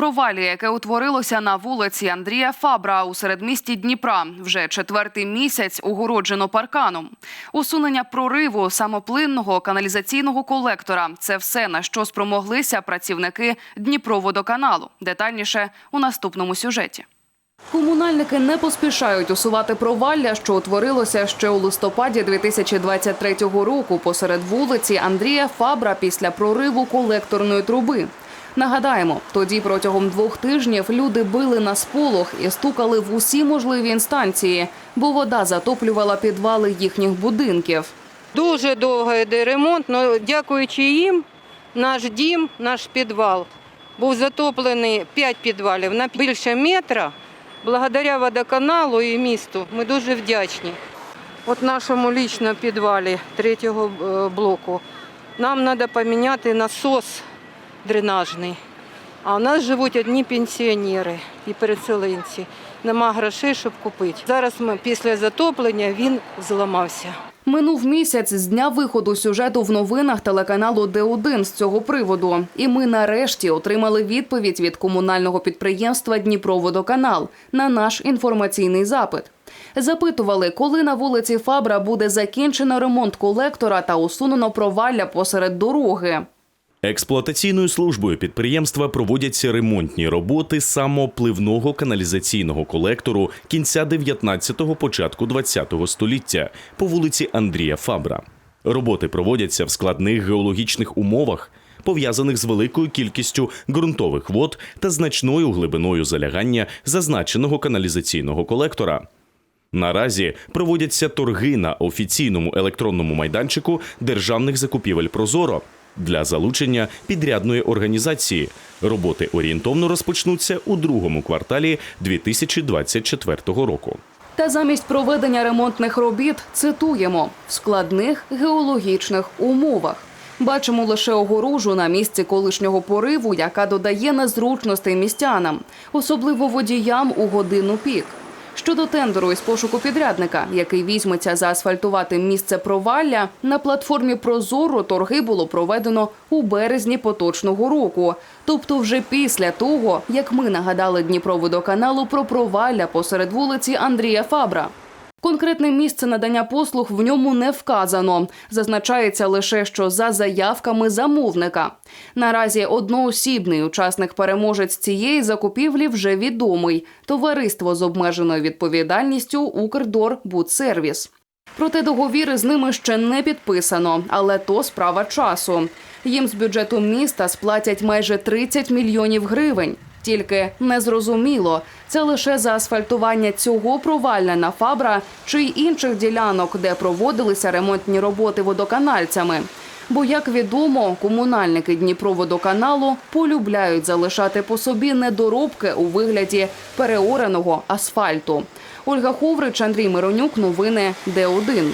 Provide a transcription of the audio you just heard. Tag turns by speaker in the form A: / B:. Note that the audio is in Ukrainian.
A: Провалля, яке утворилося на вулиці Андрія Фабра у середмісті Дніпра, вже четвертий місяць огороджено парканом. Усунення прориву самоплинного каналізаційного колектора це все на що спромоглися працівники Дніпроводоканалу. Детальніше у наступному сюжеті. Комунальники не поспішають усувати провалля, що утворилося ще у листопаді 2023 року посеред вулиці Андрія Фабра після прориву колекторної труби. Нагадаємо, тоді протягом двох тижнів люди били на сполох і стукали в усі можливі інстанції, бо вода затоплювала підвали їхніх будинків.
B: Дуже довго йде ремонт, але дякуючи їм, наш дім, наш підвал був затоплений 5 підвалів на більше метра. Благодаря водоканалу і місту ми дуже вдячні. От нашому лічно підвалі третього е, блоку нам треба поміняти насос дренажний. А у нас живуть одні пенсіонери і переселенці. Нема грошей, щоб купити. Зараз ми після затоплення він зламався.
A: Минув місяць з дня виходу сюжету в новинах телеканалу Д1 з цього приводу. І ми нарешті отримали відповідь від комунального підприємства Дніпроводоканал на наш інформаційний запит. Запитували, коли на вулиці Фабра буде закінчено ремонт колектора та усунено провалля посеред дороги.
C: Експлуатаційною службою підприємства проводяться ремонтні роботи самопливного каналізаційного колектору кінця 19-го, початку 20-го століття по вулиці Андрія Фабра. Роботи проводяться в складних геологічних умовах, пов'язаних з великою кількістю ґрунтових вод та значною глибиною залягання зазначеного каналізаційного колектора. Наразі проводяться торги на офіційному електронному майданчику державних закупівель Прозоро для залучення підрядної організації. Роботи орієнтовно розпочнуться у другому кварталі 2024 року.
A: Та замість проведення ремонтних робіт цитуємо в складних геологічних умовах. Бачимо лише огорожу на місці колишнього пориву, яка додає незручностей містянам, особливо водіям у годину пік. Щодо тендеру із пошуку підрядника, який візьметься заасфальтувати місце провалля, на платформі Прозоро торги було проведено у березні поточного року, тобто вже після того, як ми нагадали Дніпроводоканалу про провалля посеред вулиці Андрія Фабра. Конкретне місце надання послуг в ньому не вказано. Зазначається лише, що за заявками замовника. Наразі одноосібний учасник переможець цієї закупівлі вже відомий товариство з обмеженою відповідальністю Укрдор Будсервіс. Проте договіри з ними ще не підписано, але то справа часу. Їм з бюджету міста сплатять майже 30 мільйонів гривень. Тільки незрозуміло, це лише за асфальтування цього провалля на Фабра чи й інших ділянок, де проводилися ремонтні роботи водоканальцями. Бо, як відомо, комунальники Дніпроводоканалу полюбляють залишати по собі недоробки у вигляді переореного асфальту. Ольга Ховрич, Андрій Миронюк, новини Д1.